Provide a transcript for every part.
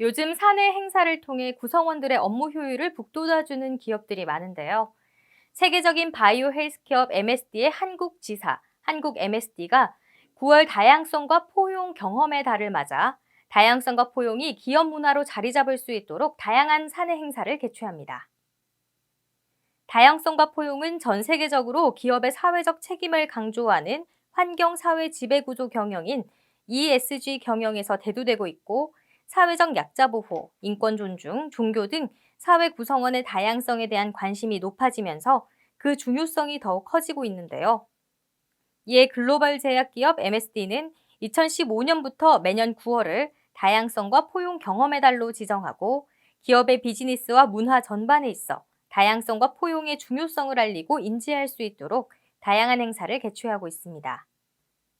요즘 사내 행사를 통해 구성원들의 업무 효율을 북돋아주는 기업들이 많은데요. 세계적인 바이오 헬스 기업 MSD의 한국 지사, 한국 MSD가 9월 다양성과 포용 경험의 달을 맞아 다양성과 포용이 기업 문화로 자리 잡을 수 있도록 다양한 사내 행사를 개최합니다. 다양성과 포용은 전 세계적으로 기업의 사회적 책임을 강조하는 환경 사회 지배 구조 경영인 ESG 경영에서 대두되고 있고 사회적 약자 보호, 인권 존중, 종교 등 사회 구성원의 다양성에 대한 관심이 높아지면서 그 중요성이 더욱 커지고 있는데요. 이에 글로벌 제약기업 MSD는 2015년부터 매년 9월을 다양성과 포용 경험의 달로 지정하고 기업의 비즈니스와 문화 전반에 있어 다양성과 포용의 중요성을 알리고 인지할 수 있도록 다양한 행사를 개최하고 있습니다.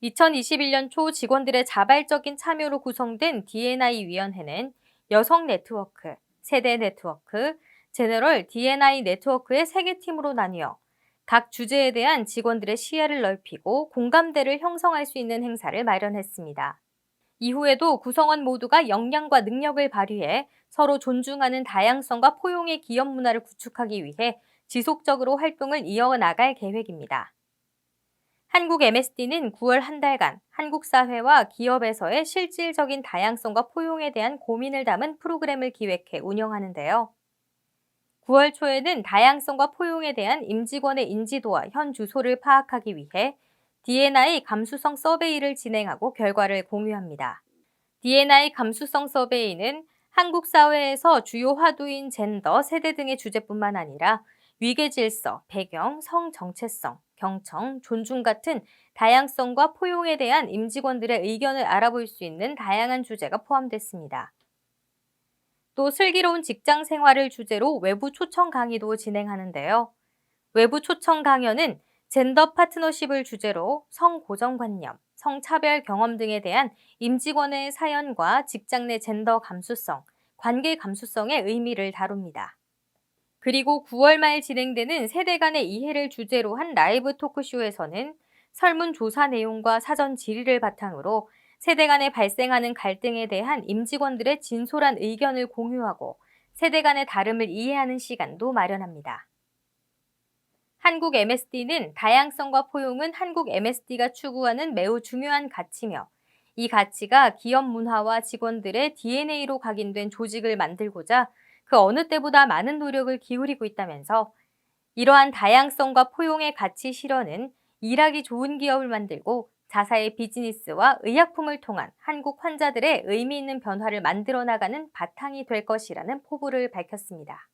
2021년 초 직원들의 자발적인 참여로 구성된 D&I 위원회는 여성 네트워크, 세대 네트워크, 제너럴 D&I 네트워크의 세 개 팀으로 나뉘어 각 주제에 대한 직원들의 시야를 넓히고 공감대를 형성할 수 있는 행사를 마련했습니다. 이후에도 구성원 모두가 역량과 능력을 발휘해 서로 존중하는 다양성과 포용의 기업 문화를 구축하기 위해 지속적으로 활동을 이어나갈 계획입니다. 한국 MSD는 9월 한 달간 한국 사회와 기업에서의 실질적인 다양성과 포용에 대한 고민을 담은 프로그램을 기획해 운영하는데요. 9월 초에는 다양성과 포용에 대한 임직원의 인지도와 현 주소를 파악하기 위해 D&I 감수성 서베이를 진행하고 결과를 공유합니다. D&I 감수성 서베이는 한국 사회에서 주요 화두인 젠더, 세대 등의 주제뿐만 아니라 위계 질서, 배경, 성 정체성, 경청, 존중 같은 다양성과 포용에 대한 임직원들의 의견을 알아볼 수 있는 다양한 주제가 포함됐습니다. 또 슬기로운 직장 생활을 주제로 외부 초청 강의도 진행하는데요. 외부 초청 강연은 젠더 파트너십을 주제로 성고정관념, 성차별 경험 등에 대한 임직원의 사연과 직장 내 젠더 감수성, 관계 감수성의 의미를 다룹니다. 그리고 9월 말 진행되는 세대 간의 이해를 주제로 한 라이브 토크쇼에서는 설문조사 내용과 사전 질의를 바탕으로 세대 간에 발생하는 갈등에 대한 임직원들의 진솔한 의견을 공유하고 세대 간의 다름을 이해하는 시간도 마련합니다. 한국 MSD는 다양성과 포용은 한국 MSD가 추구하는 매우 중요한 가치며 이 가치가 기업 문화와 직원들의 DNA로 각인된 조직을 만들고자 그 어느 때보다 많은 노력을 기울이고 있다면서 이러한 다양성과 포용의 가치 실현은 일하기 좋은 기업을 만들고 자사의 비즈니스와 의약품을 통한 한국 환자들의 의미 있는 변화를 만들어 나가는 바탕이 될 것이라는 포부를 밝혔습니다.